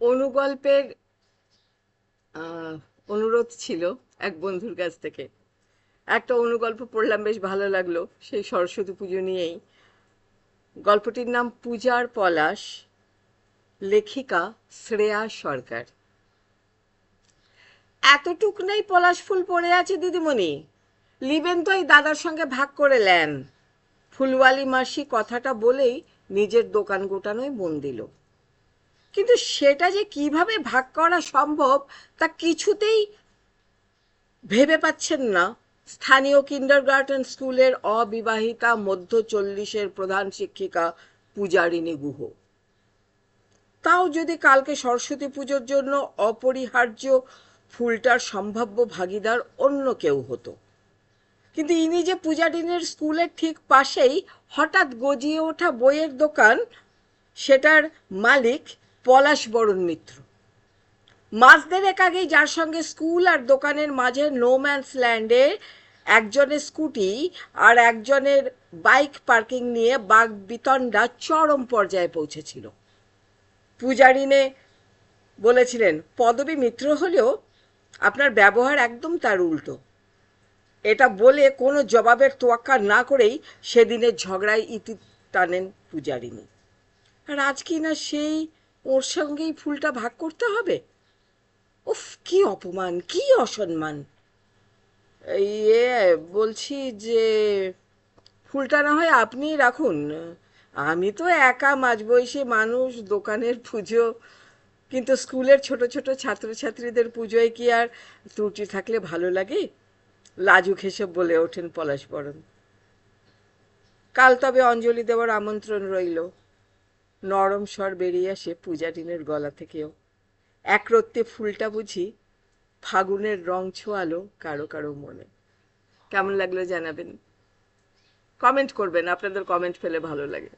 অনুগল্পের অনুরোধ ছিল এক বন্ধুর কাছ থেকে। একটা অনুগল্প পড়লাম, বেশ ভালো লাগল সেই সরস্বতী পুজো নিয়েই। গল্পটির নাম পূজার পলাশ, লেখিকা শ্রেয়া সরকার। এতটুক নেই পলাশ ফুল পড়ে আছে দিদিমণি। লিবেন তো এই দাদার সঙ্গে ভাগ করে নেন ফুলওয়ালি মাসি কথাটা বলেই নিজের দোকান গোটানোয় মন দিল। কিন্তু সেটা যে কীভাবে ভাগ করা সম্ভব তা কিছুতেই ভেবে পাচ্ছেন না। স্থানীয় কিন্ডারগার্টেন স্কুলের অবিবাহিতা মধ্য চল্লিশের প্রধান শিক্ষিকা পূজারিণী গুহ। তাও যদি কালকে সরস্বতী পুজোর জন্য অপরিহার্য ফুলটার সম্ভাব্য ভাগিদার অন্য কেউ হতো। কিন্তু ইনি যে পূজারিনীর স্কুলের ঠিক পাশেই হঠাৎ গজিয়ে ওঠা বইয়ের দোকান, সেটার মালিক পলাশ বরণ মিত্র। মাস দেড়েক আগেই যার সঙ্গে স্কুল আর দোকানের মাঝে নো ম্যানস ল্যান্ডে একজনের স্কুটি আর একজনের বাইক পার্কিং নিয়ে বাঘ বিতণ্ডা চরম পর্যায়ে পৌঁছেছিল। পূজারিনে বলেছিলেন, পদবী মিত্র হলেও আপনার ব্যবহার একদম তার উল্টো। এটা বলে কোনো জবাবের তোয়াক্কা না করেই সেদিনের ঝগড়ায় ইতি টানেন পূজারিনী আর আজ কি না সেই ওর সঙ্গেই ফুলটা ভাগ করতে হবে? উফ, কি অপমান, কি অসম্মান। ইয়ে বলছি যে, ফুলটা না হয় আপনিই রাখুন। আমি তো একা মাঝবয়সী মানুষ, দোকানের পুজো, কিন্তু স্কুলের ছোট ছোট ছাত্রছাত্রীদের পুজোয় কি আর ত্রুটি থাকলে ভালো লাগে? লাজুক হেসে বলে ওঠেন পলাশবরণ। কাল তবে অঞ্জলি দেওয়ার আমন্ত্রণ রইল। নরম স্বর বেরিয়ে আসে পূজারিনের গলা থেকেও। একরত্তে ফুলটা বুঝি ফাগুনের রং ছোঁয়ালো কারও কারও মনে। কেমন লাগল জানাবেন? কমেন্ট করবেন, আপনাদের কমেন্ট ফেলে ভালো লাগে।